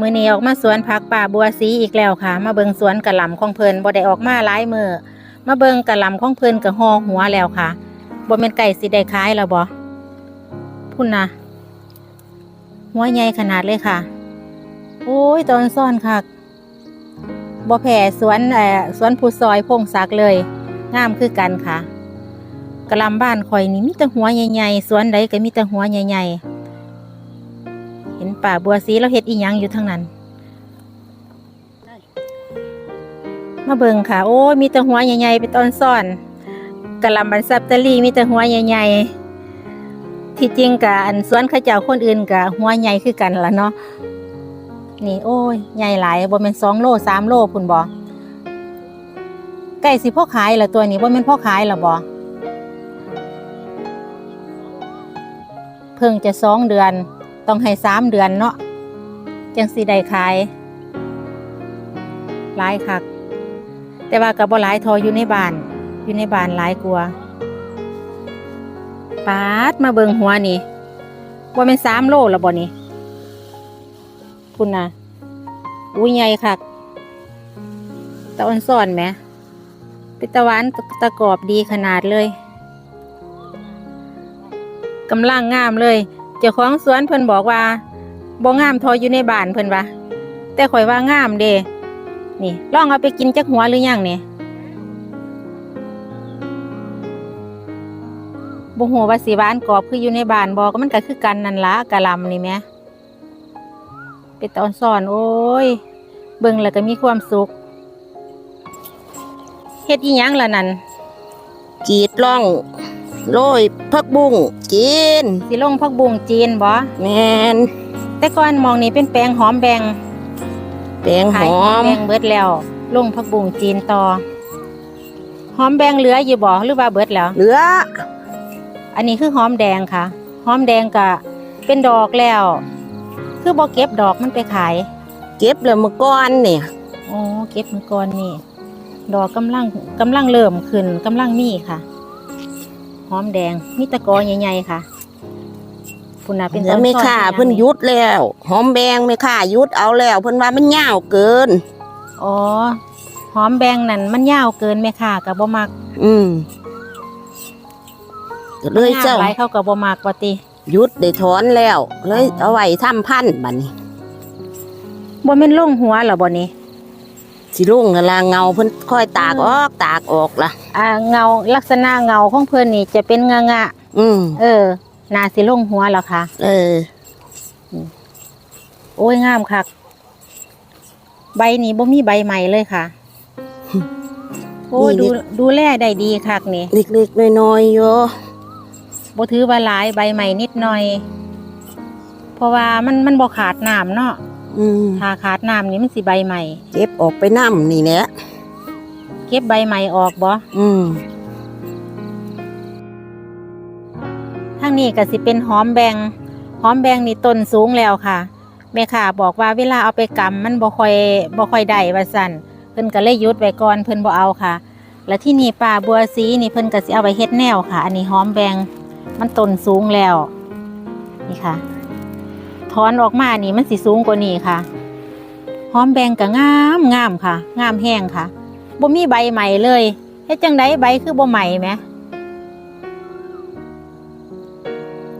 มือนี้ออกมาสวนผักป่าบัวสีอีกแล้วค่ะ มาเบิงสวนกะหล่ำของเพลินบ่ได้ออกมาหลายมือมาเบิงกะหล่ำของเพลินกะห่อหัวแล้วค่ะบ่แม่นไก่สิได้ขายแล้วบ่พุ่นนะหัวใหญ่ขนาดเลยค่ะ โอ้ยตอนซ่อนค่ะบ่แผ่สวนเอ่อสวนผู้ซอยพงศักเลย งามคือกันค่ะกะหล่ำบ้านข่อยนี่มีแต่หัวใหญ่ๆสวนใดก็มีแต่หัวใหญ่ๆ ป่าบัวสีแล้วเฮ็ดอีหยังอยู่ทั้งนั้น มาเบิ่งค่ะ โอ้ยมีแต่หัวใหญ่ๆเป็นต้นซ่อนกะหลำบันซับตะลี่มีแต่หัวใหญ่ๆที่จริงกะอันสวนข้าเจ้าคนอื่นกะหัวใหญ่คือกันล่ะเนาะนี่โอ้ยใหญ่หลายบ่แม่นสองโลสามโลพุ่นบ่ใกล้สิพ่อขายละตัวนี้บ่แม่นพ่อขายละบ่เพิ่งจะสองเดือน ต้องให้สามเดือนเนาะจังสิได้ขายหลายคัก แต่ว่ากับบ่หลายทออยู่ในบ้าน อยู่ในบ้านหลายกลัวาปาดมาเบิงหัวนี่ว่าเป็นสามโลแล้วบ่นี่คุณนะอุ้ยใหญ่คักตะอ่อนซ่อนไหมเป็นตะวันตะกรอบดีขนาดเลยกำลังงามเลย เจ้าของสวนเพิ่นบอกว่าบ่งามทออยู่ในบ้านเพิ่นว่าแต่ข่อยว่างามเด้นี่ลองเอาไปกินจักหัวหรือยังเนี่ยบ่ฮู้ว่าสิหวานกรอบคืออยู่ในบ้านบ่ก็มันก็คือกันนั่นละกะหลำนี่แหมเป็นตอนซ่อนโอ้ย เบิ่งแล้วก็มีความสุขเฮ็ดอีหยังล่ะนั่นกรีดล่อง โรยผักบุ้งกินสิลงผักบุ้งจีนบ่แมนแต่ก่อนมองนี่เป็นแปลงหอมแบงแตงหขายอหอมมแบงเบิดแล้วลงผักบุ้งจีนต่อหอมแบงเหลืออยู่บ่หรือว่าเบิดแล้วเหลือ อันนี้คือหอมแดงค่ะหอมแดงกะเป็นดอกแล้ว คือบ่เก็บดอกมันไปขาย เก็บแล้วเมื่อก่อนเนี่ยโอ้เก็บมือก่อนนี่ดอกกำลังกำลังเริ่มขึ้นกำลังมีค่ะ หอมแดงมีตะกอใหญ่ๆค่ะพุ่นน่ะเป็นแล้วต้นไม่ซ่อนค่าป็นหงเพิ่นหยุดแล้วหอมแบงไม่ค่าหยุดเอาแล้ว เพิ่นว่ามันยาวเกิน อ๋อหอมแบงนั่นมันยาวเกินแม่ค่ะกับบ่มัก อืมก็เลยเจ้าหลายเข้ากับบ่มักว่าติหยุดได้ถอนแล้ว เลยอ๋อเอาไว้ทำพันธุ์บัดนี้บ่แม่นลงหัวเหรอบ่นี่ สิลุงกะลาเงาเพิ่นค่อยตากออกตากออกล่ะ อ่าเงาลักษณะเงาของเพิ่นนี่จะเป็นงะงะอืมเออน่าสิลงหัวแล้วค่ะ เออ โอ้ยงามคักใบนี้บ่มีใบใหม่เลยค่ะ โอ้ยนี่ ดูดูแลได้ดีคักนี่เล็กๆน้อยๆอยู่บ่ถือว่าหลายใบใหม่นิดหน่อย เพราะว่ามันมันบ่ขาดน้ำเนาะ อืมถ้าขาดน้ำนี่มันสิใบใหม่ เก็บออกไปน้ำนี่แหละเก็บใบใหม่ออกบ่อืมทางนี้ก็สิเป็นหอมแบงหอมแบงนี่ต้นสูงแล้วค่ะแม่ค่ะบอกว่าเวลาเอาไปกำมันบ่ค่อยบ่ค่อยได้ว่าซั่นเพิ่นก็เลยหยุดไว้ก่อนเพิ่นบ่เอาค่ะ แล้วที่นี่ป่าบัวสีนี่เพิ่นก็สิเอาไปเฮ็ดแนวค่ะ อันนี้หอมแบงมันต้นสูงแล้ว นี่ค่ะถ อนออกมานี่มันสิสูงกว่านี้ค่ะหอมแบงก็งามงามค่ะ งามแห้งค่ะบ่มีใบใหม่เลยเฮ็ดจังไดใบคือบ่ใหม่แหม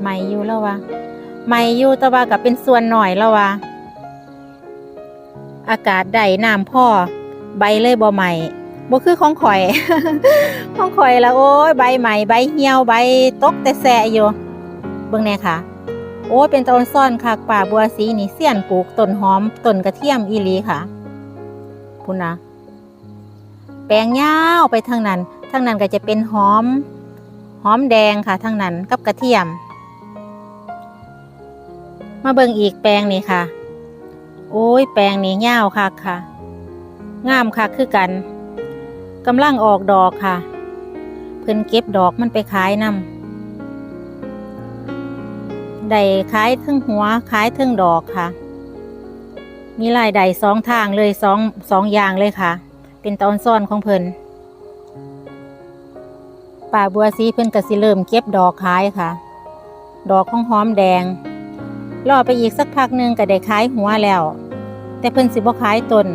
ใหม่อยู่แล้ววะใหม่อยู่แต่ว่ากับเป็นส่วนหน่อยแล้ววะอากาศได้น้ำพ่อ ใบเลยบ่ใหม่บ่คือของข่อยของข่อยแล้วโอ้ยใบใหม่ใบเหี่ยวใบตกแต่แสะอยู่เบิ่งแน่ค่ะ โอ้เป็นต้นซ่อนคักป่าบัวสีนี่เสี้ยนปลูกต้นหอมต้นกระเทียมอีหลีค่ะพุ่นนะแปลงยาวไปทางนั้นทางนั้นก็จะเป็นหอม หอมแดงค่ะทางนั้นกับกระเทียม มาเบิ่งอีกแปลงนี่ค่ะ โอ้ยแปลงนี่ยาวคักค่ะ งามคักคือกันกำลังออกดอกค่ะ เพิ่นเก็บดอกมันไปขายนำ ได้ขายเทั้งหัวขายเทั้งดอกค่ะ มีรายได้สองทางเลยสองสองอย่างเลยค่ะ เป็นตอนซ่อนของเพิ่นป่าบัวสีเพิ่นก็สิเริ่มเก็บดอกขายค่ะ ดอกของหอมแดงรอไปอีกสักพักหนึ่งก็ได้ขายหัวแล้ว แต่เพิ่นสิบ่ขายต้น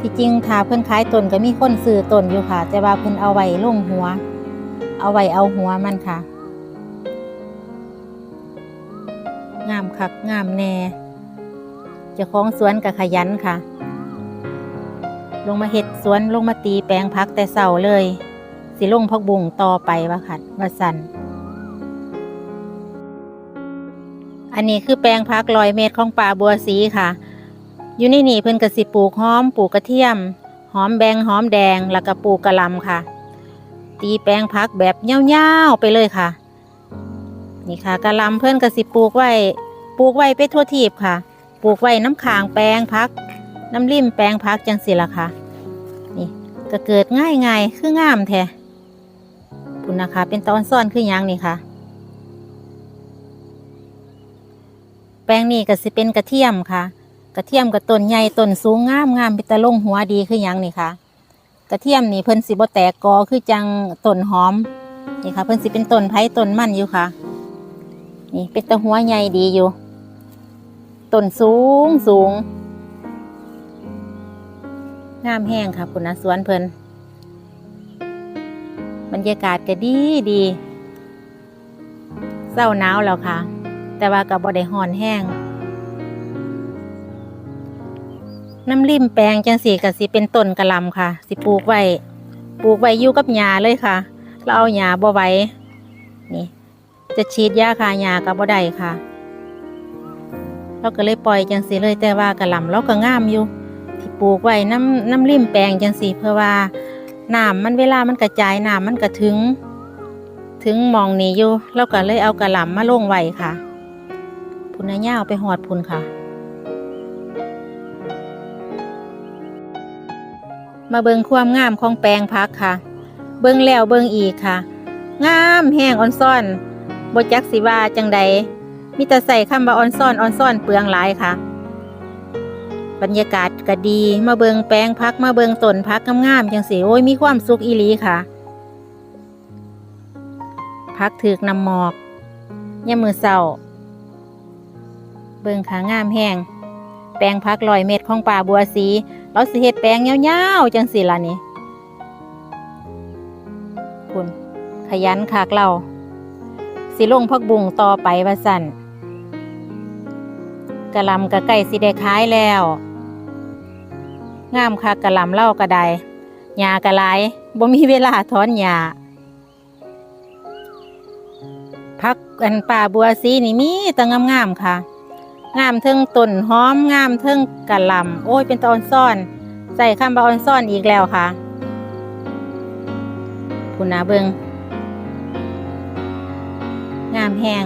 ที่จริงถ้าเพิ่นขายต้นก็มีคนซื้อต้นอยู่ค่ะ แต่ว่าเพิ่นเอาไว้ลงหัว เอาไว้เอาหัวมันค่ะ งามคักงามแน่เจ้าของสวนก็ขยันค่ะ ลงมาเฮ็ดสวนลงมาตีแปลงพักแต่เสาเลย สิลงพักบุ่งต่อไปว่าค่ะว่าสันอันนี้คือแปลงพักลอยเม็ดของป่าบัวสีค่ะอยู่ในนี่เพิ่นก็สิปลูกหอมปลูกกระเทียม หอมแบงหอมแดงแล้วก็ปลูกกระลำค่ะ ตีแปลงพักแบบเง่าวๆไปเลยค่ะ นี่ค่ะกระลำเพิ่อนก็สิปลูกไว้ปลูกไว้ไปทั่วทีบค่ะ ปลูกไว้น้ำขางแปลงพัก น้ำริมแปลงพักจังสิละค่ะ นี่ก็เกิดง่ายง่ายคืองามแท้คุณนะคะ เป็นตอนซ่อนคือยังนี่ค่ะ แปลงนี่ก็สิเป็นกระเทียมค่ะ กระเทียมกับต้นใหญ่ต้นสูงงามงามเป็นตะลงหัวดีคือยังนี่ค่ะ กระเทียมนี่เพิ่นสิบ่แตกกอคือจังต้นหอมนี่ค่ะ เพิ่นสิเป็นต้นไผ่ต้นมันอยู่ค่ะ นี่เป็นตะหัวใหญ่ดีอยู่ต้นสูงสูงงามแห้งค่ะคุณนะสวนเพลินบรรยากาศก็ดีดีเศร้าหนาวแล้วค่ะ แต่ว่ากับบ่ได้ฮ้อนแห้ง น้ำริมแปลงจังสีกับสิเป็นต้นกระลำค่ะ สิปลูกไว้ ปลูกไว้อยู่กับหญ้าเลยค่ะ เราเอาหญ้าบ่ไว้นี่ จะฉีดยาคาหญ้ากับบ่ได้ค่ะ เราก็เลยปล่อยจังสีเลยแต่ว่ากระหลำเราก็งามอยู่ ที่ปลูกไว้น้ำน้ำริมแปลงจังสีเพื่อว่าน้ำมันเวลามันกระจายน้ำมันก็ถึง ถึงมองนี้อยู่เราก็เลยเอากระหล่ำมาลงไว้ค่ะพุนนะย่าเอาไปหอดพุนค่ะ มาเบิงความงามของแปลงพักค่ะ เบิงแล้วเบิงอีกค่ะ งามแห้งอ่อนซ่อน บจักสิว่าจังใดมีแต่ใส่คำว่าออนซ่อนออนซ่อนเปลืองหลายค่ะ บรรยากาศก็ดีมาเบิงแปลงพักมาเบิงต้นพักงามๆจังสีโอ้ยมีความสุขอีหลีค่ะพักถือกนำหมอกย่ามือเศร้าเบิงขางามแห้งแปลงพักลอยเม็ดของป่าบัวสีเราสิเฮ็ดแปลงยาวๆจังสิล่ะนี่คุณขยันคากเรา สิลงพักบุงต่อไปว่าสั่นกะลำกะไก่สิได้ขายแล้ว งามคักกะลำเล่ากระไดหญ้ากะหลายบ่มีเวลาถอนหญ้าพักอันป่าบัวสีนี่มีแต่งามๆค่ะ งามเทิงต้นหอมงามเทิงกะลำโอ้ยเป็นตอนซ่อน ใส่คำบาออนซ่อนอีกแล้วค่ะคุณนาเบิง งามแหง